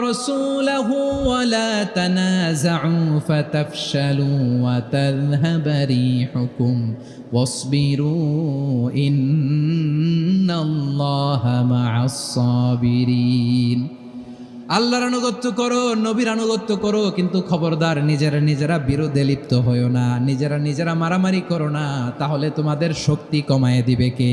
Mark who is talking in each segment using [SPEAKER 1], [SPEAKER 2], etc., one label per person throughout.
[SPEAKER 1] ورسوله ولا تنازعوا فتفشلوا وتذهب ريحكم واصبروا إن الله مع الصابرين আল্লাহর আনুগত্য করো নবীর আনুগত্য করো কিন্তু খবরদার নিজেরা নিজেরা বিরোধে লিপ্ত হইও না নিজেরা নিজেরা মারামারি করো না তাহলে তোমাদের শক্তি কমায় দিবে কে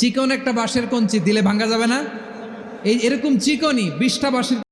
[SPEAKER 1] চিকন একটা বাঁশের কঞ্চি দিলে ভাঙ্গা যাবে না। এই এরকম চিকনই বিশটা বাঁশের